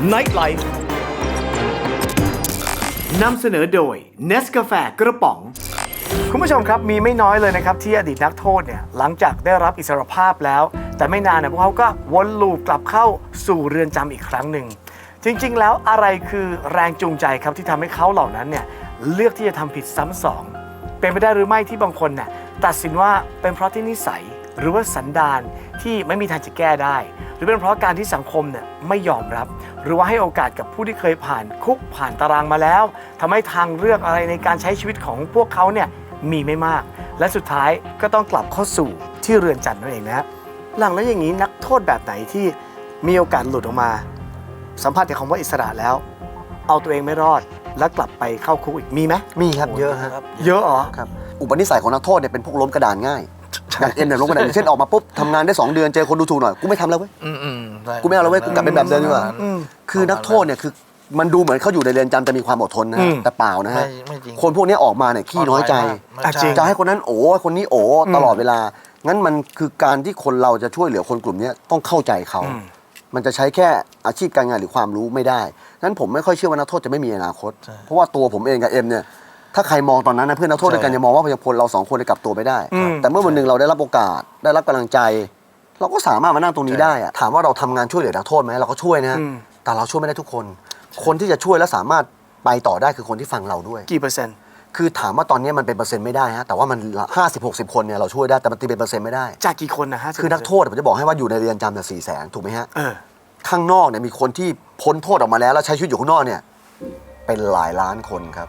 Night Life นำเสนอโดย n e s c a f e กระป๋อง คุณผู้ชมครับมีไม่น้อยเลยนะครับ ที่อดีตนักโทษเนี่ยหลังจากได้รับอิสรภาพแล้ว แต่ไม่นานเนี่ยพวกเขาก็วนลูปกลับเข้าสู่เรือนจำอีกครั้งหนึ่ง จริงๆ แล้วอะไรคือแรงจูงใจครับที่ทำให้เขาเหล่านั้นเนี่ยเลือกที่จะทำผิดซ้ำสอง เป็นไปได้หรือไม่ที่บางคนเนี่ยตัดสินว่าเป็นเพราะที่นิสัย หรือว่าสันดานที่ไม่มีทางจะแก้ได้ หรือเป็นเพราะการที่สังคมเนี่ยไม่ยอมรับ หรือว่าให้โอกาสกับผู้ที่เคยผ่านคุกผ่านตารางมาแล้วทำให้ทางเลือกอะไรในการใช้ชีวิตของพวกเขาเนี่ยมีไม่มาก และสุดท้ายก็ต้องกลับเข้าสู่ที่เรือนจำนั่นเองนะฮะหลังแล้วอย่างนี้นักโทษแบบไหนที่มีโอกาสหลุดออกมา สัมผัสกับคำว่าอิสระแล้ว เอาตัวเองไม่รอดแล้วกลับไปเข้าคุกอีกมีไหมมีครับเยอะฮะเยอะเหรอครับอุปนิสัยของนักโทษเนี่ยเป็นพวกล้มกระดานง่าย อย่างเอ็นเนี่ยล้มกระดานอย่างเช่นออกมาปุ๊บทำงานได้ 2 เดือนเจอคนดูถูกหน่อยกูไม่ทำแล้วเว้ยอืมอืมใช่กูไม่เอาแล้วเว้ยกูกลับเป็นแบบเดิมดีกว่าอืม คือนักโทษเนี่ยคือมันดูเหมือนเขาอยู่ในเรือนจำจะมีความอดทนนะอืฮะมแต่เปล่านะฮะไม่ไม่จริง คนพวกนี้ออกมาเนี่ยขี้น้อยใจ ไม่อะจริใช่งจะให้คนนั้นโอ้คนนี้โอ้ตลอดเวลา งั้นมันคือการที่คนเราจะช่วยเหลือคนกลุ่มเนี้ยต้องเข้าใจเขาอืมมันจะใช้แค่อาชีพการงานหรือความรู้ไม่ได้ งั้นผมไม่ค่อยเชื่อว่านักโทษจะไม่มีอนาคตใช่เพราะว่าตัวผมเองกับเอ็มเนี่ย ถ้าใครมองตอนนั้นนะเพื่อนนักโทษด้วยกันใช่จะมองว่าพยาพลเราสองคนจะกลับตัวไม่ได้อืมแต่เมื่อวันหนึ่งเราได้รับโอกาสได้รับกำลังใจ เราก็สามารถมานั่งตรงนี้ได้อะถามว่าเราทำงานช่วยเหลือนักโทษไหมเราก็ช่วยนะอืมแต่เราช่วยไม่ได้ทุกคน คนที่จะช่วยและสามารถไปต่อได้คือคนที่ฟังเราด้วยกี่เปอร์เซ็นต์คือถามว่าตอนนี้มันเป็นเปอร์เซ็นต์ไม่ได้ฮะแต่ว่ามันห้าสิบหกสิบคนเนี่ยเราช่วยได้แต่มันตีเป็นเปอร์เซ็นต์ไม่ได้ จากกี่คนนะฮะคือนักโทษผมจะบอกให้ว่าอยู่ในเรือนจำเนี่ยสี่แสนถูกไหมฮะเออข้างนอกเนี่ยมีคนที่พ้นโทษออกมาแล้วแล้วใช้ชีวิตอยู่ข้างนอกเนี่ยเป็นหลายล้านคนครับ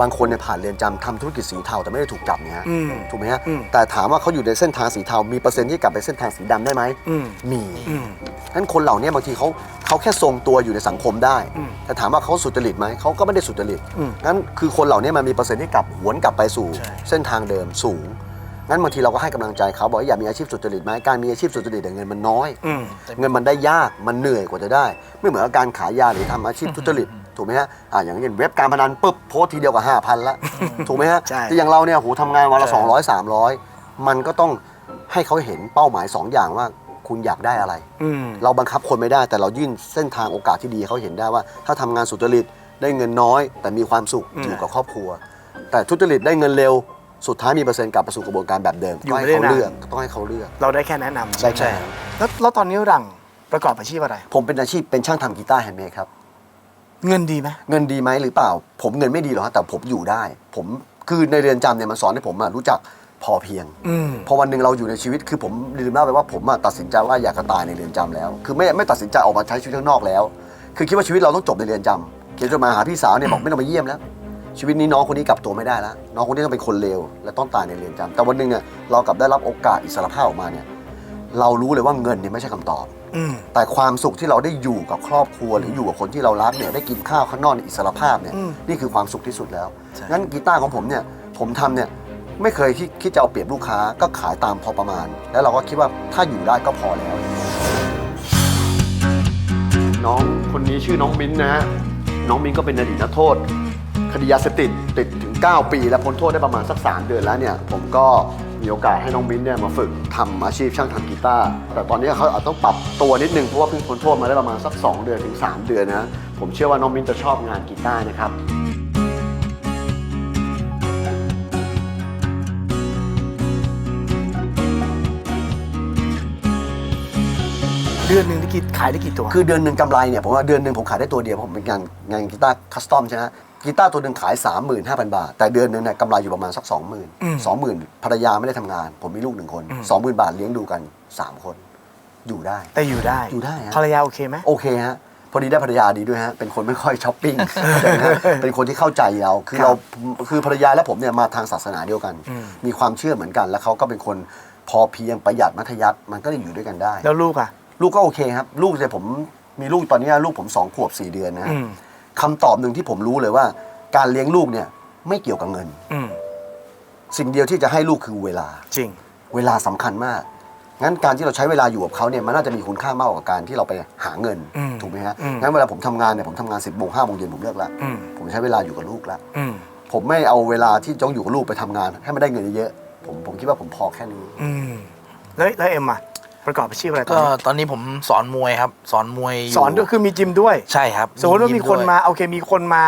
บางคนเนี่ยผ่านเรือนจำทำธุรกิจสีเทาแต่ไม่ได้ถูกจับเนี่ยฮะอืมถูกไหมฮะอืมแต่ถามว่าเขาอยู่ในเส้นทางสีเทา มีเปอร์เซ็นต์ที่กลับไปเส้นทางสีดำได้ไหมอืม มีอืมงั้นคนเหล่านี้บางทีเขาเขาแค่ทรงตัวอยู่ในสังคมได้อืมแต่ถามว่าเขาสุจริตไหมเขาก็ไม่ได้สุจริตอืมงั้นคือคนเหล่านี้มันมีเปอร์เซ็นต์ที่กลับหวนกลับไปสู่ ใช่ เส้นทางเดิมสูง งั้นบางทีเราก็ให้กำลังใจเขาบอกว่าอย่ามีอาชีพสุจริตไหมการมีอาชีพสุจริตแต่เงินมันน้อย อืม เงินมันได้ยากมันเหนื่อยกว่าจะได้ ไม่เหมือนกับการขายยาหรือทำอาชีพทุจริต ถูกไหมฮะอ่าอย่างเช่นเว็บการพนันปุ๊บโพสต์ทีเดียวกับห้าพันละถูกไหมฮะใช่ แต่อย่างเราเนี่ยโหทำงานวันละใช่สองร้อยสามร้อยมันก็ต้องให้เขาเห็นเป้าหมายสองอย่างว่าคุณอยากได้อะไร อืม เราบังคับคนไม่ได้แต่เรายื่นเส้นทางโอกาสที่ดีให้เขาเห็นได้ว่า ถ้าทำงานสุจริตได้เงินน้อย แต่มีความสุขอืมอยู่กับครอบครัว แต่ทุจริตได้เงินเร็วสุดท้ายมีเปอร์เซ็นต์กลับไปสู่กระบวนการแบบเดิมอยู่ต้องให้ไม่ได้เขานาน เลือกต้องให้เขาเลือก เราได้แค่แนะนำใช่ใช่แล้วแล้วตอนนี้หลังประกอบอาชีพอะไร ผมเป็นอาชีพเป็นช่างทำกีตาร์แฮนด์เมดครับ เงินดีไหมเงินดีไหมหรือเปล่า ผมเงินไม่ดีหรอกฮะแต่ผมอยู่ได้ ผมคือในเรือนจำเนี่ยมันสอนให้ผมอะรู้จักพอเพียง อืม พอวันหนึ่งเราอยู่ในชีวิตคือผมลืมเล่าไปว่าผมอะตัดสินใจว่าอยากจะตายในเรือนจำแล้ว คือไม่ไม่ตัดสินใจออกมาใช้ชีวิตข้างนอกแล้ว คือคิดว่าชีวิตเราต้องจบในเรือนจำเขียนจดหมายหาพี่สาวเนี่ยบอกไม่ต้องมาเยี่ยมแล้ว ชีวิตนี้น้องคนนี้กลับตัวไม่ได้แล้วน้องคนนี้ต้องเป็นคนเลวและต้องตายในเรือนจำแต่วันหนึ่งเนี่ยเรากลับได้รับโอกาสอิสรภาพออกมาเนี่ย เรารู้เลยว่าเงินเนี่ยไม่ใช่คำตอบอืม แต่ความสุขที่เราได้อยู่กับครอบครัวหรืออยู่กับคนที่เรารักเนี่ยได้กินข้าวข้างนอกในอิสรภาพเนี่ยอืมนี่คือความสุขที่สุดแล้วใช่งั้นกีตาร์ของผมเนี่ยผมทำเนี่ยไม่เคยคิดคิดจะเอาเปรียบลูกค้าก็ขายตามพอประมาณ แล้วเราก็คิดว่าถ้าอยู่ได้ก็พอแล้ว น้องคนนี้ชื่อน้องมิ้นนะฮะน้องมิ้นก็เป็นอดีตนักโทษ คดียาเสพติดติดถึง 9 ปี แล้วพ้นโทษได้ประมาณสัก 3 เดือนแล้วเนี่ย ผมก็ มีโอกาสให้น้องมิ้นเนี่ยมาฝึกทำอาชีพช่างทำกีตาร์แต่ตอนนี้เขาอาจต้องปรับตัวนิดนึงเพราะว่าเพิ่งพ้นโทษมาได้ประมาณสัก 2 เดือนถึง 3 เดือนนะผมเชื่อว่าน้องมิ้นจะชอบงานกีตาร์นะครับเดือนหนึ่งได้กี่ขายได้กี่ตัว คือเดือนหนึ่งกำไรเนี่ยผมว่าเดือนหนึ่งผมขายได้ตัวเดียวเพราะผมเป็นงานงานกีตาร์คัสตอมใช่ไหม กีตาร์ตัวหนึ่งขาย 35,000 บาท แต่เดือนหนึงเนี่ยกำไรอยู่ประมาณสัก 20,000 20,000ภรรยาไม่ได้ทำงาน ผมมีลูกหนึ่งคน 20,000 บาทเลี้ยงดูกัน 3 คน อยู่ได้ แต่อยู่ได้อยู่ได้ฮะ ภรรยาโอเคไหม โอเคฮะ พอดีได้ภรรยาดีด้วยฮะ เป็นคนไม่ค่อยช้อปปิ้ง เป็นคนที่เข้าใจเรา คือครับเราคือภรรยาและผมเนี่ยมาทางศาสนาเดียวกัน อืม มีความเชื่อเหมือนกัน แล้วเขาก็เป็นคนพอเพียงประหยัดมัธยัติมันก็เลยอยู่ด้วยกันได้ แล้วลูกอะ ลูกก็โอเคครับ ลูกเนี่ยผมมีลูกตอนนี้ลูกผมสองขวบสี่เดือนนะฮะอืม คำตอบหนึ่งที่ผมรู้เลยว่า การเลี้ยงลูกเนี่ยไม่เกี่ยวกับเงิน อืมสิ่งเดียวที่จะให้ลูกคือเวลา จริง เวลาสำคัญมาก งั้นการที่เราใช้เวลาอยู่กับเขาเนี่ยมันน่าจะมีคุณค่ามากกว่าการที่เราไปหาเงิน อืมถูกไหมฮะ อืมงั้นเวลาผมทำงานเนี่ยผมทำงานสิบโมงห้าโมงเย็นผมเลิกแล้วอืม ผมใช้เวลาอยู่กับลูกแล้วอืม ผมไม่เอาเวลาที่ต้องอยู่กับลูกไปทำงาน ให้มันได้เงินเยอะๆผมผมคิดว่าผมพอแค่นี้ อืม แล้วแล้วเอ็มอะ ประกอบอาชีพอะไรตอนก็นี้ตอนนี้ผมสอนมวยครับ สอนมวยยู่สอนด้วยคือมีจิมด้วย ใช่ครับสมมติว่ามีคนด้วยมาโอเคมีคนมา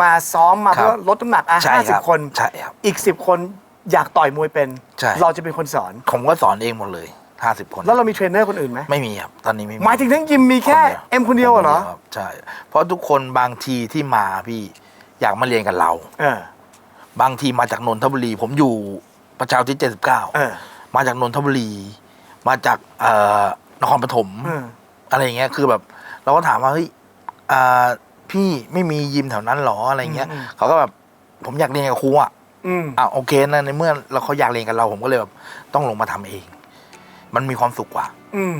มาซ้อมมาครับเพื่อลดน้ำหนักอะใช่ห้าสิครับบคน ใช่ครับ อีกสิบคนอยากต่อยมวยเป็น ใช่ เราจะเป็นคนสอน ผมก็สอนเองหมดเลยห้าสิบคนแล้วเรามีเทรนเนอร์คนอื่นไหมไม่มีครับตอนนี้ไม่มีหมายถึงทั้งยิมมีแค่นดียวเอ็มคนเดียวเหรอคบใช่ เพราะทุกคนบางทีที่มาพี่อยากมาเรียนกับเรา เออบางทีมาจากนนทบุรี ผมอยู่ประชาธิปเจ็ดสิบเก้าเออมาจากนนทบุรี มาจากเอ่อนครปฐมเอออะไรอย่างเงี้ยคือแบบ เราก็ถามว่าเฮ้ยอ่าพี่ไม่มียิมแถวนั้นหรออะไรเงี้ยอืมเขาก็แบบผมอยากเรียนกับครูอะอืมอะโอเคนะในเมื่อเราเขาอยากเรียนกับเรา ผมก็เลยแบบต้องลงมาทำเอง มันมีความสุขกว่า อืม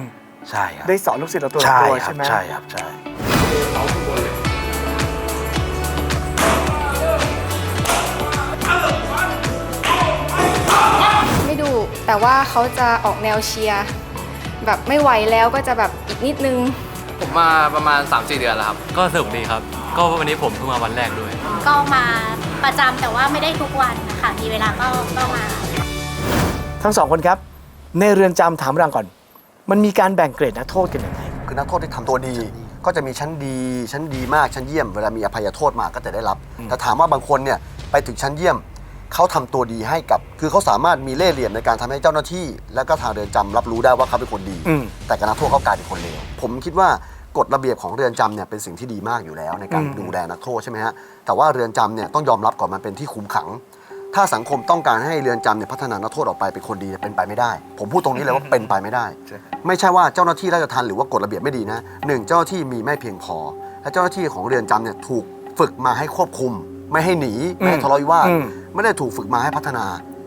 ใช่ครับได้สอนลูกศิษย์เราตัวต่อใช่ตัวครัใช่บไหมใช่ครับใช่ แต่ว่าเขาจะออกแนวเชียร์แบบไม่ไหวแล้วก็จะแบบอีกนิดนึง ผมมาประมาณ 3-4 เดือนแล้วครับ ก็สนุกดีครับ ก็วันนี้ผมเพิ่งมาวันแรกด้วย ก็มาประจำแต่ว่าไม่ได้ทุกวันค่ะมีเวลาก็ก็มา ทั้งสองคนครับ ในเรือนจำถามรังก่อน มันมีการแบ่งเกรดนักโทษกันยังไง คือนักโทษที่ทำตัวดี ก็จะมีชั้นดี ชั้นดีมากชั้นเยี่ยม เวลามีอภัยโทษมาก็จะได้รับ แต่ถามว่าบางคนเนี่ยไปถึงชั้นเยี่ยม เขาทำตัวดีให้กับ คือเขาสามารถมีเล่ห์เหลี่ยมในการทำให้เจ้าหน้าที่ และก็ทางเรือนจำรับรู้ได้ว่าเขาเป็นคนดีอืมแต่กับนักโทษเขากลายเป็นคนเลวผมคิดว่ากฎระเบียบของเรือนจำเนี่ยเป็นสิ่งที่ดีมากอยู่แล้วในการอืมดูแลนักโทษใช่ไหมฮะแต่ว่าเรือนจำเนี่ยต้องยอมรับก่อนมันเป็นที่คุมขัง ถ้าสังคมต้องการให้เรือนจำเนี่ยพัฒนานักโทษออกไปเป็นคนดีเนี่ยเป็นไปไม่ได้ ผมพูดตรงนี้เลยว่าเป็นไปไม่ได้ ไม่ใช่ว่าเจ้าหน้าที่ราชทัณฑ์หรือว่ากฎระเบียบไม่ดีนะหนึ่งเจ้าหน้าที่มีไม่เพียงพอ และเจ้าหน้าที่ของเรือนจำเนี่ยถูกฝึกมาให้ควบคุม ไม่ให้หนีไม่ให้ทะเลาะวิวาทอืม ไม่ได้ถูกฝึกมาให้พัฒนา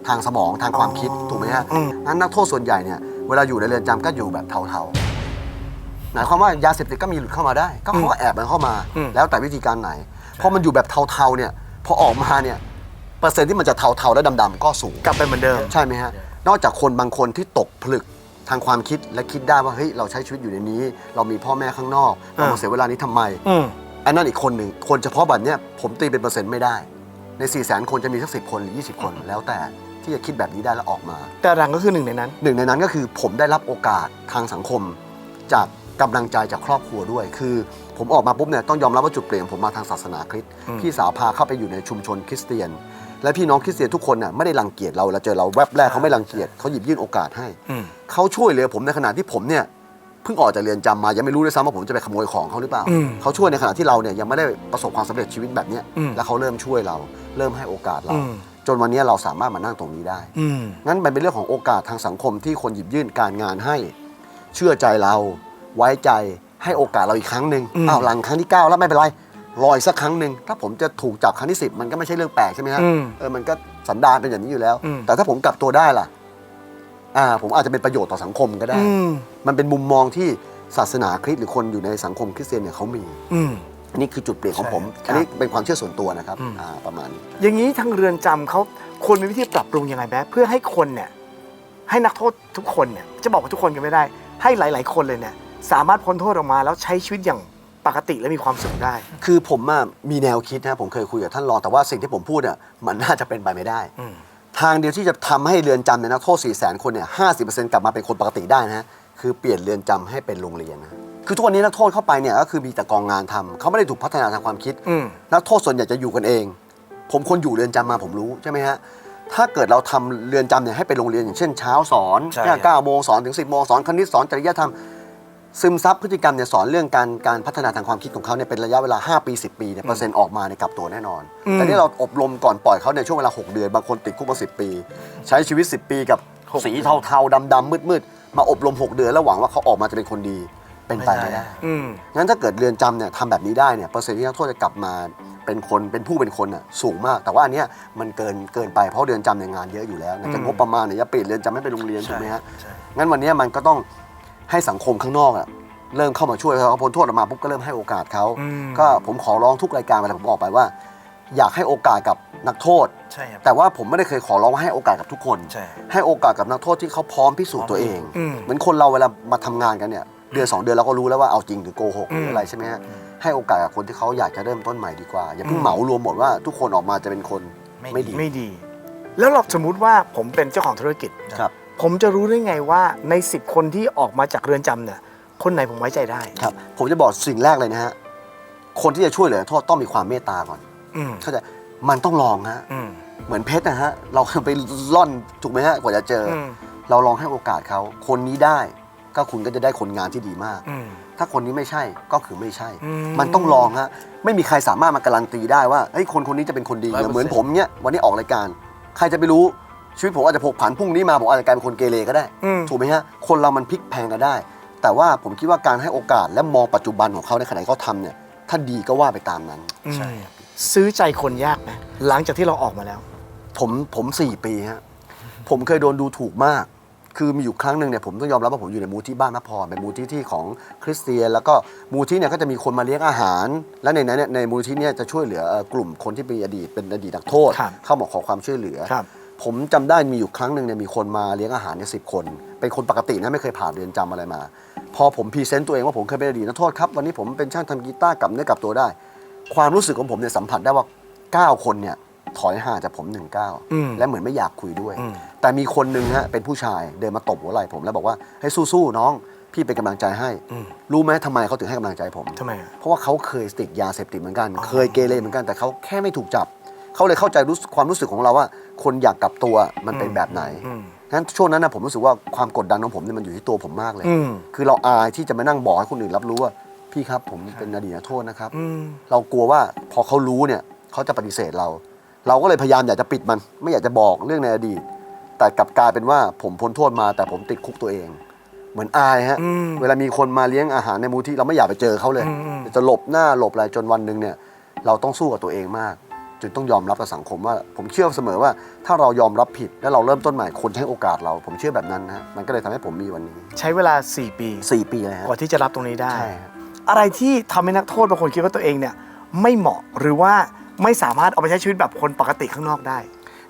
ทางสมองทางความคิดถูกไหมฮะอืมงั้นนักโทษส่วนใหญ่เนี่ยเวลาอยู่ในเรือนจำก็อยู่แบบเทาๆหมายความว่ายาเสพติดก็มีหลุดเข้ามาได้ ก็เขาก็แอบมันเข้ามาอืมแล้วแต่วิธีการไหนพอมันอยู่แบบเทาๆเนี่ยพอออกมาเนี่ยเปอร์เซ็นต์ที่มันจะเทาๆและดำๆก็สูงกลับไปเหมือนเดิมใช่ไหมฮะนอกจากคนบางคนที่ตกผลึกทางความคิดและคิดได้ว่าเฮ้ยเราใช้ชีวิตอยู่ในนี้ เรามีพ่อแม่ข้างนอกเรามาเสียเวลานี้ทำไมอืมอันนั้นอีกคนหนึ่งคนเฉพาะแบบเนี้ยผมตีเป็นเปอร์เซ็นต์ไม่ได้ ใน4ี่แสนคนจะมีสักสิคนหรือ 20 คน แล้วแต่ที่จะคิดแบบนี้ได้แล้วออกมา แต่รังก็คือหนึ่งในนั้น หนึ่งในนั้นก็คือผมได้รับโอกาสทางสังคม จากกำลังใจจากครอบครัวด้วย คือผมออกมาปุ๊บเนี่ยต้องยอมรับว่าจุดเปลี่ยนของผมมาทางศาสนาคริสต์อืมพี่สาวพาเข้าไปอยู่ในชุมชนคริสเตียน และพี่น้องคริสเตียนทุกคนน่ะไม่ได้รังเกียจเราเราเจอเราแวบแรกเขาไม่รังเกียจเขาหยิบยื่นโอกาสให้อืมเขาช่วยเหลือผมในขณะที่ผมเนี่ยเพิ่งออกจากเรือนจำมายังไม่รู้ด้วยซ้ำว่าผมจะไปขโมยของเขาหรือเปล่าอืมเขาช่วยในขณะที่เราเนี่ยยังไม่ได้ประสบความสำเร็จชีวิตแบบเนี้ยอืมแล้วเขาเริ่มช่วยเรา เริ่มให้โอกาสเราอืมจนวันนี้เราสามารถมานั่งตรงนี้ได้อืมงั้นมันเป็นเรื่องของโอกาสทางสังคมที่คนหยิบยื่นการงานให้ เชื่อใจเรา ไว้ใจให้โอกาสเราอีกครั้งหนึ่งอืมอ้าวหลังครั้งที่ 9 แล้วไม่เป็นไรรออีกสักครั้งหนึ่งถ้าผมจะถูกจับครั้งที่ 10 มันก็ไม่ใช่เรื่องแปลกใช่ไหมฮะอืมเออมันก็สันดานเป็นอย่างนี้อยู่แล้วอืมแต่ถ้าผมกลับตัวได้ล่ะอ่าผมอาจจะเป็นประโยชน์ต่อสังคมก็ได้อืมมันเป็นมุมมองที่ศาสนาคริสต์หรือคนอยู่ในสังคมคริสเตียนเนี่ยเขามีอืมอั นนี้คือจุดเปลี่ยนของผมใช่อันนี้เป็นความเชื่อส่วนตัวนะครับอืมอ่าประมาณนี้อย่างนี้ทางเรือนจำเขาควรมีวิธีปรับปรุงยังไงแม้เพื่อให้คนเนี่ยให้นักโทษทุกคนเนี่ยจะบอกว่าทุกคนกันไม่ได้ ให้หลาย ๆ คนเลยเนี่ยสามารถพ้นโทษออกมาแล้วใช้ชีวิตอย่างปกติและมีความสุขได้ คือผมอะมีแนวคิดนะผมเคยคุยกับท่านรองแต่ว่าสิ่งที่ผมพูดเนี่ยมันน่าจะเป็นไปไม่ได้อืมทางเดียวที่จะทำให้เรือนจำในยนักโทษ4 0 0 0 0 0คนเนี่ยห้กลับมาเป็นคนปกติได้นะฮะคือเปลี่ยนเรือนจำให้เป็นโรงเรียนนะ คือทุกวันนี้นักโทษเข้าไปเนี่ยก็คือมีแต่กองงานทำเขาไม่ได้ถูกพัฒนาทางความคิด อืม นักโทษส่วนใหญ่จะอยู่กันเอง ผมคนอยู่เรือนจำมาผมรู้ใช่ไหมฮะ ถ้าเกิดเราทำเรือนจำเนี่ยให้เป็นโรงเรียนอย่างเช่นเช้าสอนใช่ เนี่ยเก้าโมงสอนถึง10บโมงสอนคณิตสอนจริยธรรม ซึมซับพฤติกรรมเนี่ยสอนเรื่องการการพัฒนาทางความคิดของเขาเนี่ยเป็นระยะเวลา 5 ปี 10 ปีเนี่ยเปอร์เซ็นต์ออกมาในยกลับตัวแน่นอนอืมแต่นี่เราอบรมก่อนปล่อยเขาในช่วงเวลา 6 เดือน บางคนติดคุกมา 10 ปี ใช้ชีวิต 10 ปีกับสีเทาๆดำๆมืดๆมาอบรม 6 เดือนแล้วหวังว่าเขาออกมาจะเป็นคนดี เป็นไปไม่ได้อืมงั้นถ้าเกิดเรือนจำเนี่ยทำแบบนี้ได้เนี่ยเปอร์เซ็นต์ที่นักโทษจะกลับมาเป็นคนเป็นผู้เป็นคนน่ะสูงมาก แต่ว่าอันเนี้ยมันเกินเกินไปเพราะเรือนจำเนี่ยงานเยอะอยู่แล้วไหนจะอืมงบประมาณเนี่ยจะเปลี่ยนเรือนจำให้เป็นโรงเรียนถูกไหมฮะใช่งั้นวันเนี้ยมันก็ต้องให้สังคมข้างนอกอะเริ่มเข้ามาช่วยพอพ้นโทษออกมาปุ๊บก็เริ่มให้โอกาสเขาอืมก็ผมขอร้องทุกรายการเวลาผมออกไปว่า อยากให้โอกาสกับนักโทษ ใช่ครับแต่ว่าผมไม่ได้เคยขอร้องว่าให้โอกาสกับทุกคน ใช่ ให้โอกาสกับนักโทษที่เขาพร้อมพิสูจน์ตัวเอง อืม เหมือนคนเราเวลามาทำงานกันเนี่ย เดือนสองเดือนเราก็รู้แล้วว่าเอาจริงหรือโกหกหรือมอะไรใช่ไหมฮะให้โอกาสกับคนที่เขาอยากจะเริ่มต้นใหม่ดีกว่า อย่าเพิ่งเหมารวมหมดว่าทุกคนออกมาจะเป็นคนไม่ไม่ดีไม่ดี แล้วเราสมมุติว่าผมเป็นเจ้าของธุรกิจครับ ผมจะรู้ได้ไงว่าในสิบคนที่ออกมาจากเรือนจำเนี่ยคนไหนผมไว้ใจได้ครับผมจะบอกสิ่งแรกเลยนะฮะคนที่จะช่วยเหลือโทษต้องมีความเมตตาก่อนอืมเข้าใจมันต้องลองฮะอืมเหมือนเพชรนะฮะ เราไปล่อนถูกไหมฮะกว่าจะเจออมเราลองให้โอกาสเขาคนนี้ได้ ก็คุณก็จะได้คนงานที่ดีมากอืมถ้าคนนี้ไม่ใช่ก็คือไม่ใช่อืมมันต้องลองฮะไม่มีใครสามารถมาการันตีได้ว่าเฮ้ยคนคนนี้จะเป็นคนดี100%เหมือนผมเนี้ยวันนี้ออกรายการ ใครจะไปรู้ชีวิตผมอาจจะผกผันพรุ่งนี้มาผมอาจจะกลายเป็นคนเกเรก็ได้อืมถูกไหมฮะคนเรามันพลิกแพลงกันได้ แต่ว่าผมคิดว่าการให้โอกาสและมองปัจจุบันของเขาในขณะที่เขาทำเนี่ยถ้าดีก็ว่าไปตามนั้นใช่ซื้อใจคนยากไหมหลังจากที่เราออกมาแล้ว ผมผมสี่ปีฮะผมเคยโดนดูถูกมาก คือมีอยู่ครั้งหนึ่งเนี่ยผมต้องยอมรับว่าผมอยู่ในมูลที่บ้านพระพรเป็นมูลที่ที่ของคริสเตียน แล้วก็มูลที่เนี่ยก็จะมีคนมาเลี้ยงอาหาร และในนั้นเนี่ยในมูลที่เนี่ยจะช่วยเหลือเอ่อกลุ่มคนที่เป็นอดีตเป็นอดีตนักโทษ ครับ เข้ามาขอความช่วยเหลือ ครับผมจำได้มีอยู่ครั้งหนึ่งเนี่ยมีคนมาเลี้ยงอาหารเนี่ยสิคน เป็นคนปกตินะไม่เคยผ่านเรือนจำอะไรมา พอผมพรีเซนต์ตัวเองว่าผมเคยเป็นอดีตนักโทษครับ วันนี้ผมเป็นช่างทำกีตาร์กลับเนื้อกลับตัวได้ ความรู้สึกของผมเนี่ยสัมผัสได้ว่า 9 คนเนี่ย ถอยห่างจากผมหนึ่งก้าวอืมและเหมือนไม่อยากคุยด้วย อืม แต่มีคนหนึ่งฮะเป็นผู้ชายเดินมาตบหัวไหล่ผมแล้วบอกว่าให้สู้ๆน้อง พี่เป็นกำลังใจให้อืมรู้ไหมทำไมเขาถึงให้กำลังใจผม ทำไมอะ เพราะว่าเขาเคยติดยาเสพติดเหมือนกัน เคยเกเรเหมือนกันแต่เขาแค่ไม่ถูกจับ เขาเลยเข้าใจรู้สึกความรู้สึกของเราว่า คนอยากกลับตัวมันเป็นแบบไหนอืมงั้นช่วงนั้นนะผมรู้สึกว่าความกดดันของผมเนี่ยมันอยู่ที่ตัวผมมากเลย อืม คือเราอายที่จะมานั่งบอกให้คนอื่นรับรู้ว่า พี่ครับผมเป็นอดีตนักโทษนะครับ อืม เรากลัวว่าพอเขารู้เนี่ยเขาจะปฏิเสธเรา เราก็เลยพยายามอยากจะปิดมัน ไม่อยากจะบอกเรื่องในอดีต แต่กลับกลายเป็นว่าผมพ้นโทษมา แต่ผมติดคุกตัวเอง เหมือนอายฮะ อืมเวลามีคนมาเลี้ยงอาหารในมูลที่เราไม่อยากไปเจอเขาเลย อืมอืม จะหลบหน้าหลบอะไรจนวันหนึ่งเนี่ย เราต้องสู้กับตัวเองมากจนต้องยอมรับกับสังคมว่า ผมเชื่อเสมอว่า ถ้าเรายอมรับผิดแล้วเราเริ่มต้นใหม่คนให้โอกาสเรา ผมเชื่อแบบนั้นนะฮะมันก็เลยทำให้ผมมีวันนี้ใช้เวลา 4 ปี สี่ปีเลยฮะกว่าที่จะรับตรงนี้ได้ ใช่ฮะ อะไรที่ทำให้นักโทษบางคนคิดว่าตัวเองเนี่ย ไม่เหมาะหรือว่า ไม่สามารถเอาไปใช้ชีวิตแบบคนปกติข้างนอกได้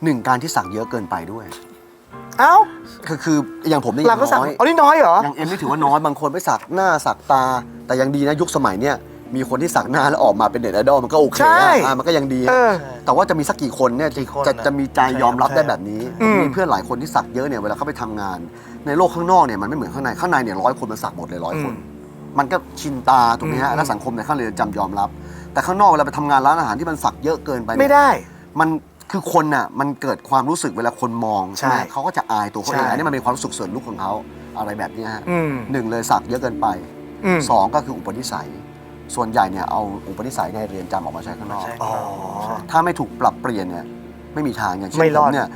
หนึ่งการที่สั่งเยอะเกินไปด้วย เอ้าคือคืออย่างผมนี่หลังก็สั่งน้อยอ๋อนี่น้อยเหรอยังเอ็มไม่ถือว่าน้อยบางคนไปสักหน้าสักตา แต่ยังดีนะยุคสมัยเนี้ยมีคนที่สักหน้าแล้วออกมาเป็นเน็ตไอดอลมันก็โอเคใช่อะมันก็ยังดีเออแต่ว่าจะมีสักกี่คนเนี่ยจะกี่คนจะน่ะจะมีใจยอมรับใช่ ได้แบบนี้อืม มีเพื่อนหลายคนที่สักเยอะเนี่ยเวลาเขาไปทำงาน ในโลกข้างนอกเนี่ยมันไม่เหมือนข้างในข้างในเนี่ยร้อยคนมันสักหมดเลยร้อยคน มันก็ชินตาถูกไหมฮะอืมและสังคมในข้างเรือนจำยอมรับ แต่ข้างนอกเวลาไปทำงานร้านอาหารที่มันสักเยอะเกินไปเนี่ยไม่ได้ มันคือคนน่ะมันเกิดความรู้สึกเวลาคนมองใช่ไหมเขาก็จะอายตัวเขาเองใช่ อันนี้มันเป็นความรู้สึกส่วนลึกของเขาอะไรแบบเนี้ยฮะอืมหนึ่งเลยสักเยอะเกินไป อืมสองก็คืออุปนิสัย ส่วนใหญ่เนี่ยเอาอุปนิสัยในเรือนจำออกมาใช้ข้างนอกใช่อ๋อ ถ้าไม่ถูกปรับเปลี่ยนเนี่ยไม่มีทางอย่างเช่นไม่รผอมดเนี่ย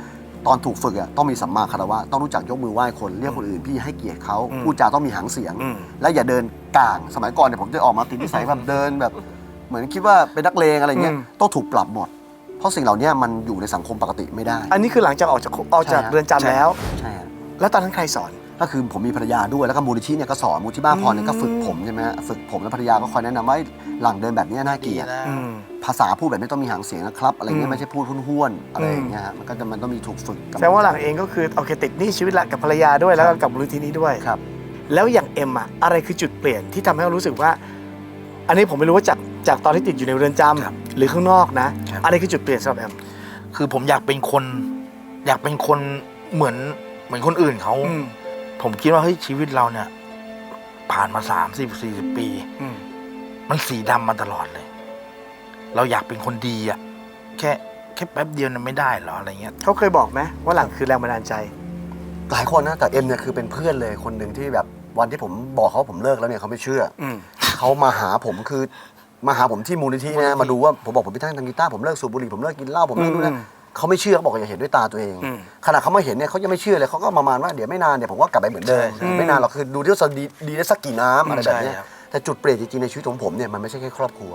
ตอนถูกฝึกอะต้องมีสัมมาคารวะต้องรู้จักยกมือไหว้คนเรียกคนอื่นพี่ให้เกียรติเขาอืมพูดจาต้องมีหางเสียง อืม และอย่าเดินกลางสมัยก่อนเนี่ยผมจะออกมาติดนิสัยแบบเดินแบบ เหมือนคิดว่าเป็นนักเลงอะไรเงี้ยอืม ต้องถูกปรับหมด เพราะสิ่งเหล่านี้มันอยู่ในสังคมปกติไม่ได้ อันนี้คือหลังจากออกจากคุกออกจากใช่ฮะเรือนจำแล้ว ใช่ฮะแล้วตอนนั้นใครสอน ก็คือผมมีภรรยาด้วยแล้วก็มูลนิธิเนี่ยก็สอนมูลที่บ้านพรเนี่ยก็ฝึกผมใช่ไหมฮะฝึกผมแล้วภรรยาก็คอยแนะนำว่าหลังเดินแบบนี้น่าเกลียด อืม ภาษาพูดแบบนี้ต้องมีหางเสียงนะครับ อะไรเงี้อืยมไม่ใช่พูดห้วนๆอะไรอย่างเงี้ยฮะมันก็จะมันต้องมีถูกฝึกแสดงว่าหลังเองก็คือโอเคติดหนี้ชีวิตละกับภรรยาด้วยแล้วก็กับมูลนิธินี้ด้วย ครับ แล้วอย่างเอ็มอะอะไรคือจุดเปลี่ยนที่ทำให้เรารู้สึกว่า อันนี้ผมไม่รู้ว่าจาก จากตอนที่ติดอยู่ในเรือนจำครับหรือข้างนอกนะครับ อะไรคือจุดเปลี่ยนสำหรับแอม คือผมอยากเป็นคน อยากเป็นคนเหมือนเหมือนคนอื่นเขาอืมผมคิดว่าเฮ้ยชีวิตเราเนี่ย ผ่านมาสามสิบสี่สิบปี อืม มันสีดำมาตลอดเลย เราอยากเป็นคนดีอะแค่แค่แป๊บเดียวน่ะไม่ได้เหรออะไรเงี้ย เขาเคยบอกไหมว่าหลังคือแรงบันดาลใจ หลายคนนะแต่เอ็มเนี่ยคือเป็นเพื่อนเลยคนหนึ่งที่แบบวันที่ผมบอกเขาว่าผมเลิกแล้วเนี่ยเขาไม่เชื่ออืมเขามาหาผมคือ มาหาผมที่มูลนิธินะมาดูว่าผมบอกผมไปทั้งทำกีตาร์ผมเลิกสูบบุหรี่ผมเลิกกินเหล้าผมเลิกนู่นอืนะมเขาไม่เชื่อเขาบอกอย่าเห็นด้วยตาตัวเองอืมขณะเขามาเห็นเนี่ยเขายังไม่เชื่อเลยเขาก็ประมาณว่าเดี๋ยวไม่นานเดี๋ยวผมก็กลับไปเหมือนเดิมใช่ใช่ไม่นานหรอกคือดูที่ว่าดีดีได้สักกี่น้ำอะไรแบบเนี้ยใช่ครับแต่จุดเปลี่ยนจริงๆในชีวิตของผมเนี่ยมันไม่ใช่แค่ครอบครัว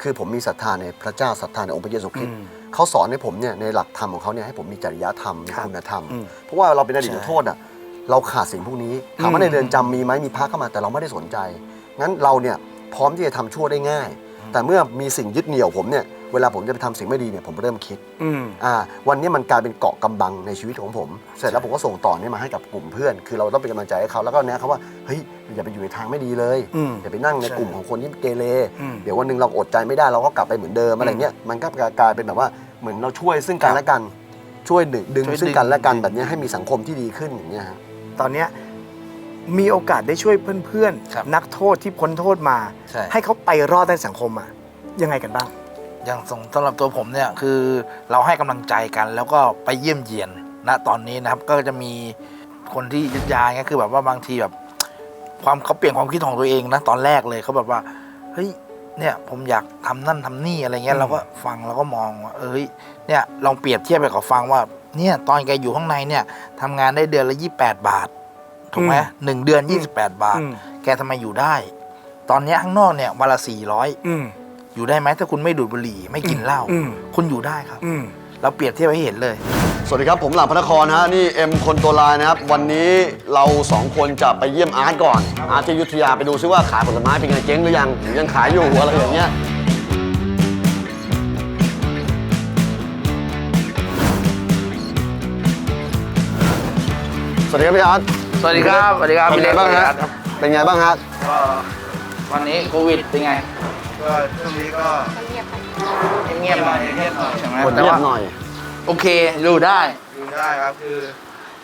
คือผมมีศรัทธาในพระเจ้าศรัทธาในองค์พระเยซูคริสต์อืมเขาสอนให้ผมเนี่ยในหลักธรรมของเขาเนี่ยให้ผมมีจริยธรรมมีครับคุณธรรมอืมเพราะว่าเราเป็นอดีตนักโทษอะเราขาดสิ่งพวกนี้ถามว่าในอืมเรือนจำมีไหมมีพระเข้ามาแต่เราไม่ได้สนใจงั้นเราเนี่ย พร้อมที่จะทำชั่วได้ง่าย แต่เมื่อมีสิ่งยึดเหนี่ยวผมเนี่ยเวลาผมจะไปทำสิ่งไม่ดีเนี่ยผมเริ่มคิดอืมอ่าวันนี้มันกลายเป็นเกาะกำบังในชีวิตของผม เสร็จแล้วผมก็ส่งต่อเนี่ยมาให้กับกลุ่มเพื่อน คือเราต้องเป็นกำลังใจให้เขาแล้วก็แนะเขาว่าเฮ้ยอย่าไปอยู่ในทางไม่ดีเลยอืมอย่าไปนั่งในกลุ่มของคนที่เกเรอืมเดี๋ยววันหนึ่งเราอดใจไม่ได้เราก็กลับไปเหมือนเดิมอะไรเงี้ยมันก็กลายเป็นแบบว่าเหมือนเราช่วยซึ่งกันและกัน ช่วยดึงดึงช่วยซึ่งกันและกันดึงแบบเนี้ยให้มีสังคมที่ดีขึ้นอย่างเงี้ยฮะตอนเนี้ย มีโอกาสได้ช่วยเพื่อนครับๆ นักโทษที่พ้นโทษมาใช่ให้เขาไปรอดในสังคมอะยังไงกันบ้าง อย่างสำสำหรับตัวผมเนี่ยคือเราให้กำลังใจกัน แล้วก็ไปเยี่ยมเยียนณตอนนี้นะครับก็จะมีคนที่ยัดยาเงี้ยคือแบบว่าบางทีแบบ ความเขาเปลี่ยนความคิดของตัวเองนะตอนแรกเลยเขาแบบว่าเฮ้ยเนี่ยผมอยากทำนั่นทำนี่อะไรเงี้ยอืมเราก็ฟังเราก็มองว่าเอ้ยเนี่ยลองเปรียบเทียบไปกับฟังว่าเนี่ยตอนแกอยู่ข้างในเนี่ยทำงานได้เดือนละยี่แปดบาท ถูกไหมหนึ่งเดือนยี่สิบแปดบาทอืมแกทำไมอยู่ได้ ตอนเนี้ยข้างนอกเนี่ยวันละสี่ร้อยอืมอยู่ได้ไหมถ้าคุณไม่ดูดบุหรี่ไม่กินเหล้าอืมคุณอยู่ได้ครับอืมเราเปรียบเทียบให้เห็นเลย สวัสดีครับ ผมหลังพระนครนะฮะนี่เอ็มคนตัวลายนะครับ วันนี้เราสองคนจะไปเยี่ยมอาร์ตก่อน อาร์ตที่อยุทธยาไปดูซิว่าขายผลไม้เป็นไงเจ๊งหรือยังหรือยังขายอยู่อะไรอย่างเงี้ยสวัสดีครับพี่อาร์ต สวัสดีครับสวัสดีครับเป็นไงบ้างฮะเป็นไงบ้างฮะวันนี้โควิดเป็นไงก็ช่วงนี้ก็เงียบๆหน่อยเงียบๆหน่อยใช่ไหมคนแต่เงียว่าบหน่อย โอเคอยู่ได้ อยู่ได้ครับคือ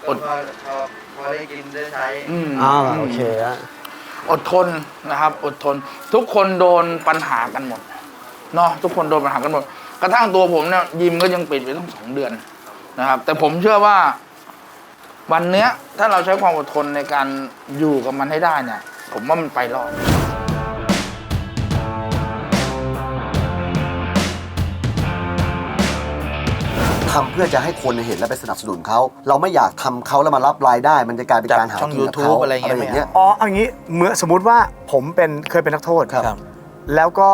อดพอพอพอได้กินได้ใช้ อืมอ่าโอเคฮะอดทนนะครับ อดทน ทุกคนโดนปัญหากันหมดเนาะทุกคนโดนปัญหากันหมด กระทั่งตัวผมเนี่ยยิมก็ยังปิดไปตั้งสองเดือนนะครับ แต่ผมเชื่อว่า วันเนี้ยถ้าเราใช้ความอดทนในการอยู่กับมันให้ได้เนี่ย ผมว่ามันไปรอด ทำเพื่อจะให้คนเห็นและไปสนับสนุนเขา เราไม่อยากทำเขาแล้วมารับรายได้ มันจะกลายเป็นจากการหาช่องกินกับเขา YouTube อะไรเงี้ยอย่างเงี้ย อ๋อเอางี้เมื่อสมมุติว่าผมเป็นเคยเป็นนักโทษครับ แล้วก็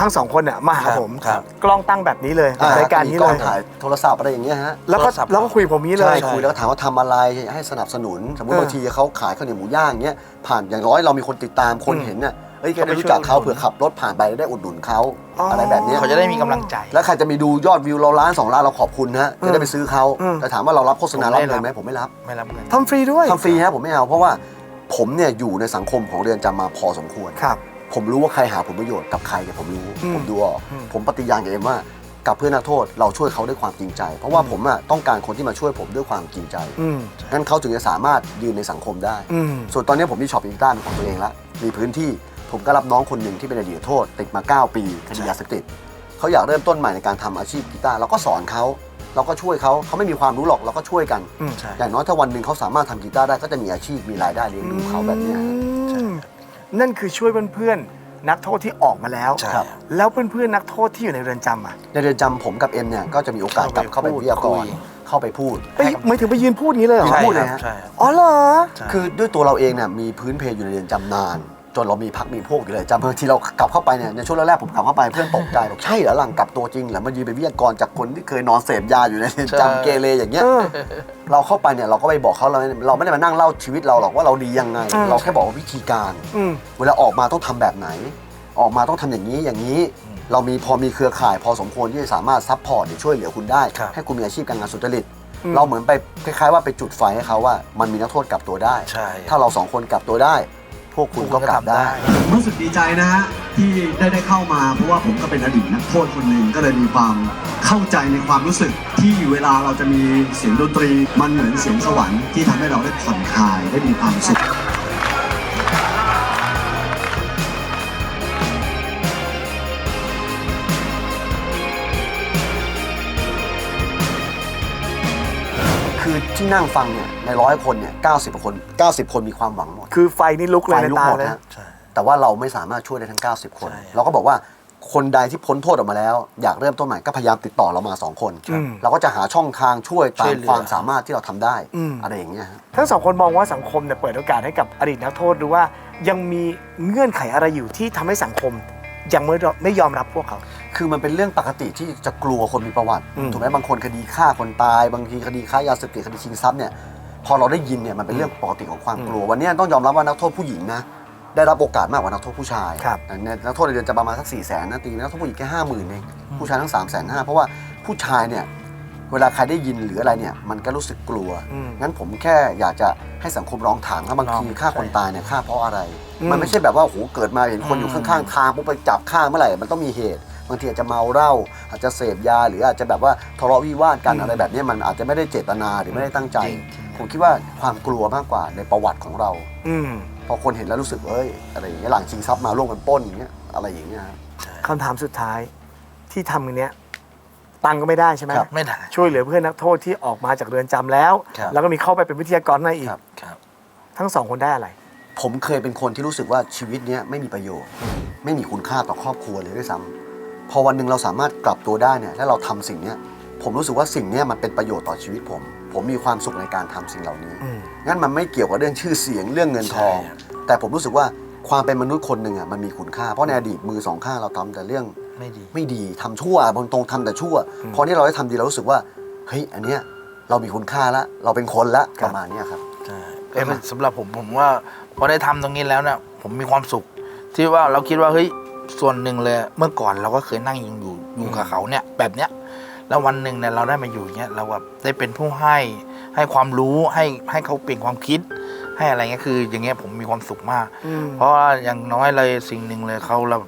ทั้งสองคนเนี่ยมาหาครับผมครับ กล้องตั้งแบบนี้เลยอ่รายการนี้กเลล้องยถ่ายโทรศัพท์อะไรอย่างเงี้ยฮะแล้วก็โทรศัพท์ แล้วก็คุยกับผมนี้เลใช่ย คุยแล้วก็ถามว่าทำอะไรให้สนับสนุน สมมติเออบางทีเขาขายข้าวเหนียวหมูย่างเงี้ยผ่านอย่างน้อยเรามีคนติดตามคนอืมเห็นน่ะเอ้ยเขาก็ไปได้รู้จักเขาช่วยอุดหนุนเผื่อขับรถผ่านไปแล้วได้อุดหนุนเขาอ๋ออ อะไรแบบเนี้ย เขาจะได้มีกำลังใจ แล้วใครจะมีดูยอดวิวเราล้านสองล้านเราขอบคุณนะฮะจะได้ไปซื้อเขาอืม แต่ถามว่าเรารับโฆษณาผมรับไม่เงิรับนไหมผมไม่รับไม่รับเงิน ทำฟรีด้วยทำฟรีฮะผมไม่เอาเพราะว่าผมเนี่ยอยู่ในสังคมของเรือนจำมาพอสมควร ครับ ผมรู้ว่าใครหาผลประโยชน์กับใครเนี่ยผมรู้อืมผมดูออกอืมผมปฏิญาณกับเอ็มว่ากับเพื่อนนักโทษเราช่วยเขาด้วยความจริงใจ เพราะว่าผมอะต้องการคนที่มาช่วยผมด้วยความจริงใจอืมงั้นเขาถึงจะสามารถยืนในสังคมได้อืมส่วนตอนนี้ผมมีช็อปอีกด้านของตัวเองละมีพื้นที่ผมก็รับน้องคนหนึ่งที่เป็นอดีตโทษ ติดมา 9 ปีคดียาเสพติดเขาอยากเริ่มต้นใหม่ในการทำอาชีพกีตาร์เราก็สอนเขาเราก็ช่วยเขาเขาไม่มีความรู้หรอกเราก็ช่วยกันอืมใช่อย่างน้อยถ้าวันหนึ่งเขาสามารถทำกีตาร์ได้ก็จะมีอาชีพมีรายได้เลี้ยงดูเขาแบบเนี้ยฮะอืม นั่นคือช่วยเพื่อนๆนักโทษที่ออกมาแล้ว ใช่ครับ แล้วเพื่อนๆนักโทษที่อยู่ในเรือนจำอะในเรือนจำผมกับเอ็มเนี่ยก็จะมีโอกาสกลับเข้าไปวิทยากคุรยเข้าไปพูด ไปหมายถึงไปยืนพูดอย่างนี้เลยเหรอใช่พูดคเลรัยบฮะ ใช่ครับ อ๋อเหรอ ใช่ คือด้วยตัวเราเองเนี่ยมีพื้นเพอยู่ในเรือนจำนาน จนเรามีพักมีพวกอยู่เลยจำบางทีเรากลับเข้าไปเนี่ยในช่วงแรกๆผมกลับเข้าไปเพื่อนตกใจบอกใช่เหรอหลังกลับตัวจริงเหรอมายืนเป็นวิทยากรจากคนที่เคยนอนเสพยาอยู่ในเรือนจำเกเรอย่างเงี้ยเออเราเข้าไปเนี่ยเราก็ไปบอกเขาเราไม่เราไม่ได้มานั่งเล่าชีวิตเราหรอกว่าเราดียังไงอืมเราแค่บอกว่าวิธีการอืมเวลาออกมาต้องทำแบบไหน ออกมาต้องทำอย่างนี้อย่างนี้เรามีพอมีเครือข่ายพอสมควรที่จะสามารถซัพพอร์ตหรือช่วยเหลือคุณได้ครับให้คุณมีอาชีพการงานสุจริตอืมเราเหมือนไปคล้ายๆว่าไปจุดไฟให้เขาว่ามันมีนักโทษกลับตัวได้ใช่ถ้าเราสองคนกลับตัวได้พ วกคุณก็กลับได้ ผมรู้สึกดีใจนะฮะที่ได้ได้เข้ามาเพราะว่าผมก็เป็นอดีตนักโทษคนหนึ่งก็เลยมีความเข้าใจในความรู้สึกที่เวลาเราจะมีเสียงดนตรี มันเหมือนเสียงสวรรค์ที่ทำให้เราได้ผ่อนคลายได้มีความสุข คือที่นั่งฟังเนี่ยในร้อยคนเนี่ยเก้าสิบคน90คนมีความหวังหมดคือไฟนี่ลุกเลยในไฟลุกตาหมดเลยฮะใช่ แต่ว่าเราไม่สามารถช่วยได้ทั้ง 90 คน ใช่เราก็บอกว่าคนใดที่พ้นโทษออกมาแล้ว อยากเริ่มต้นใหม่ก็พยายามติดต่อเรามาสองคน อืม เราก็จะหาช่องทางช่วยช่ตาวยมเหลือ ความสามารถที่เราทำได้อืมอะไรอย่างเงี้ยฮะ ทั้งสองคนมองว่าสังคมเนี่ยเปิดโอกาสให้กับอดีตนักโทษหรือว่ายังมีเงื่อนไขอะไรอยู่ที่ทำให้สังคม ยังไม่ไม่ยอมรับพวกเขา คือมันเป็นเรื่องปกติที่จะกลัวคนมีประวัติ อืม ถูกไหมบางคนคดีฆ่าคนตาย บางทีคดีค้ายาเสพติดคดีชิงทรัพย์เนี่ย พอเราได้ยินเนี่ยมันเป็นเรื่องปกติของความกลัว วันนี้ต้องยอมรับว่านักโทษผู้หญิงนะได้รับโอกาสมากกว่านักโทษผู้ชายครับเนี่ยนักโทษในเดือนจะประมาณสักสี่แสนนะตีนักโทษผู้หญิงแค่ห้าหมื่นเองผู้ชายทั้งสามแสนห้าเพราะว่าผู้ชายเนี่ย เวลาใครได้ยินหรืออะไรเนี่ยมันก็รู้สึกกลัว อืมงั้นผมแค่อยากจะให้สังคมร้องถามว่าบางทีลองฆ่าคนใช่ตายเนี่ยฆ่าเพราะอะไร อืมมันไม่ใช่แบบว่าโอ้โหเกิดมาเห็นคนอยู่อืมข้างๆทางปุ๊บไปจับฆ่าเมื่อไหร่มันต้องมีเหตุบางทีอาจจะเมาเหล้าอาจจะเสพยาหรืออาจจะแบบว่าทะเลาะวิวาทกันอะไรแบบนี้มันอาจจะไม่ได้เจตนาหรือไม่ได้ตั้งใจ ผมคิดว่าความกลัวมากกว่าในประวัติของเรา อืมพอคนเห็นแล้วรู้สึกเอ้ยอะไรอย่างเงี้ยหลังชิงทรัพย์มาร่วมกันปล้นอย่างเงี้ยอะไรอย่างเงี้ยครับ คำถามสุดท้ายที่ทำกันเนี้ย ตังค์ก็ไม่ได้ใช่ไหมครับไม่ได้ ช่วยเหลือเพื่อนนักโทษที่ออกมาจากเรือนจำแล้ว ครับ แล้วก็มีเข้าไปเป็นวิทยากรในอีกครับครับ ทั้งสองคนได้อะไร ผมเคยเป็นคนที่รู้สึกว่าชีวิตเนี้ยไม่มีประโยชน์ ไม่มีคุณค่าต่อครอบครัวเลยด้วยซ้ำพอวันหนึ่งเราสามารถกลับตัวได้เนี่ยและเราทำสิ่งเนี้ยผมรู้สึกว่าสิ่งเนี้ยมันเป็นประโยชน์ต่อชีวิตผม ผมมีความสุขในการทำสิ่งเหล่านี้ อืม งั้นมันไม่เกี่ยวกับเรื่องชื่อเสียงเรื่องเงินทองแต่ผมรู้สึกว่าความเป็นมนุษย์คนหนึ่งอะมันมีคุณค่าเพราะในอดีตมือสองข้างเราทำแต่เรื่อง ไม่ดี ไม่ดีทำชั่วบางตรงทำแต่ชั่ว พอที่เราได้ทำดีเรารู้สึกว่าเฮ้ยอันเนี้ยเรามีคุณค่าละเราเป็นคนละประมาณเนี้ยครับใช่ก็สำหรับผมผมว่าพอได้ทำตรงนี้แล้วเนี่ยผมมีความสุข ที่ว่าเราคิดว่าเฮ้ยส่วนหนึ่งเลยเมื่อก่อนเราก็เคยนั่งอยู่อยู่อยู่กับเขาเนี่ยแบบเนี้ยแล้ววันหนึ่งเนี่ยเราได้มาอยู่อย่างเงี้ยเราแบบได้เป็นผู้ให้ให้ความรู้ให้ให้เขาเปลี่ยนความคิด ให้อะไรเงี้ยคือ อย่างเงี้ยผมมีความสุขมากอืมเพราะว่าอย่างน้อยเลยสิ่งหนึ่งเลยเขาเรา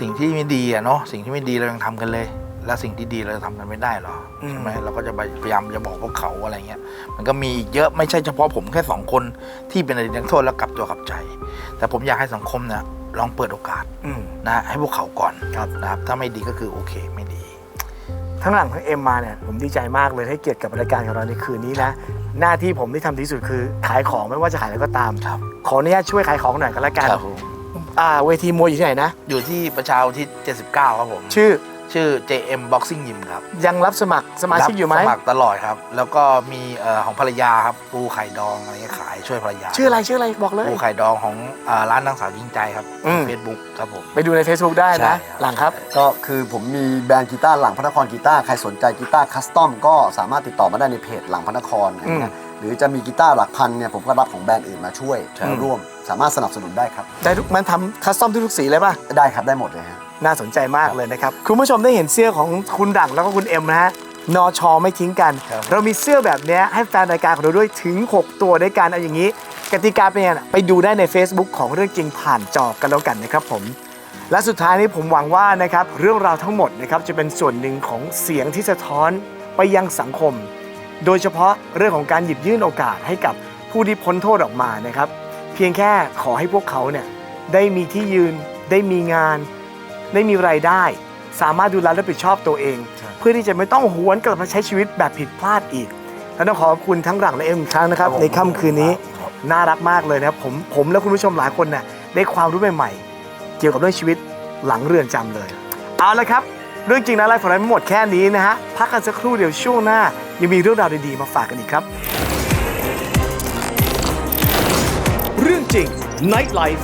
สิ่งที่ไม่ดีอะเนาะสิ่งที่ไม่ดีเรายังทำกันเลย แล้วสิ่งที่ดีเราจะทำกันไม่ได้หรอใช่ไหมเราก็จะพยายามจะบอกพวกเขาอะไรเงี้ย มันก็มีอีกเยอะไม่ใช่เฉพาะผมแค่สองคนที่เป็นอดีตนักโทษแล้วกลับตัวกลับใจ แต่ผมอยากให้สังคมเนี่ยลองเปิดโอกาสอืมนะให้พวกเขาก่อนครับนะครับ ถ้าไม่ดีก็คือโอเคไม่ดีทั้งหลังทั้งเอ็มมาเนี่ยผมดีใจมากเลยให้เกียรติกับรายการของเราในคืนนี้นะ หน้าที่ผมที่ทำดีที่สุดคือขายของไม่ว่าจะขายอะไรก็ตามครับขออนุญาตช่วยขายของหน่อยก็แล้วกันครับผม อ่าเวทีมวยอยู่ที่ไหนนะ อยู่ที่ประชาอุทิศ79 ครับผม ชื่อชื่อ JM Boxing Gym ครับยังรับสมัครสมาชิกอยู่ไหม รับสมัครตลอดครับ แล้วก็มีเอ่อของภรรยาครับปูไข่ดองอะไรเงี้ยขายช่วยภรรยาชื่ออะไรชื่ออะไรบอกเลย ปูไข่ดองของเอ่อร้านนางสาวยิ่งใจครับอืม เฟซบุ๊กครับผม ไปดูใน Facebook ได้ใช่นะ ครับ หลังครับ ก็คือผมมีแบรนด์กีตาร์หลังพระนครกีตาร์ใครสนใจกีตาร์คัสตอมก็สามารถติดต่อมาได้ในเพจหลังพระนครอะไรเงี้ย หรือจะมีกีตาร์หลักพันเนี่ยผมก็รับของแบรนด์อื่นมาช่วยร่วม สามารถสนับสนุนได้ครับได้ทุกมันทำคัสตอมทุกๆสีเลยป่ะ ได้ครับได้หมดเลยฮะน่าสนใจมากเลยนะครับ คุณผู้ชมได้เห็นเสื้อของคุณดังแล้วก็คุณเอ็มนะฮะนอชอไม่ทิ้งกัน ครับ เรามีเสื้อแบบเนี้ยให้แฟนรายการของเราด้วยถึง 6 ตัวด้วยกันเอาอย่างนี้ กติกาเป็นยังไงไปดูได้ใน Facebook ของเรื่องจริงผ่านจอกันแล้วกันนะครับผม และสุดท้ายนี้ผมหวังว่านะครับเรื่องราวทั้งหมดนะครับจะเป็นส่วนหนึ่งของเสียงที่สะท้อนไปยังสังคม โดยเฉพาะเรื่องของการหยิบยื่นโอกาสให้กับผู้ที่พ้นโทษออกมานะครับ เพียงแค่ขอให้พวกเขาเนี่ยได้มีที่ยืน ได้มีงาน ได้มีรายได้ สามารถดูแลและรับผิดชอบตัวเอง เพื่อที่จะไม่ต้องหวนกลับมาใช้ชีวิตแบบผิดพลาดอีก และต้องขอบคุณทั้งหลังและเอ็มอีกครั้งนะครับ ในค่ำคืนนี้น่ารักมากเลยนะครับผมผมและคุณผู้ชมหลายคนน่ะได้ความรู้ใหม่ๆ เกี่ยวกับเรื่องชีวิตหลังเรือนจำเลย เอาละครับ เรื่องจริงนะไลฟ์ของเราไม่หมดแค่นี้นะฮะ พักกันสักครู่เดี๋ยวช่วงหน้า ยังมีเรื่องราวดีๆมาฝากกันอีกครับ เรื่องจริง Night Life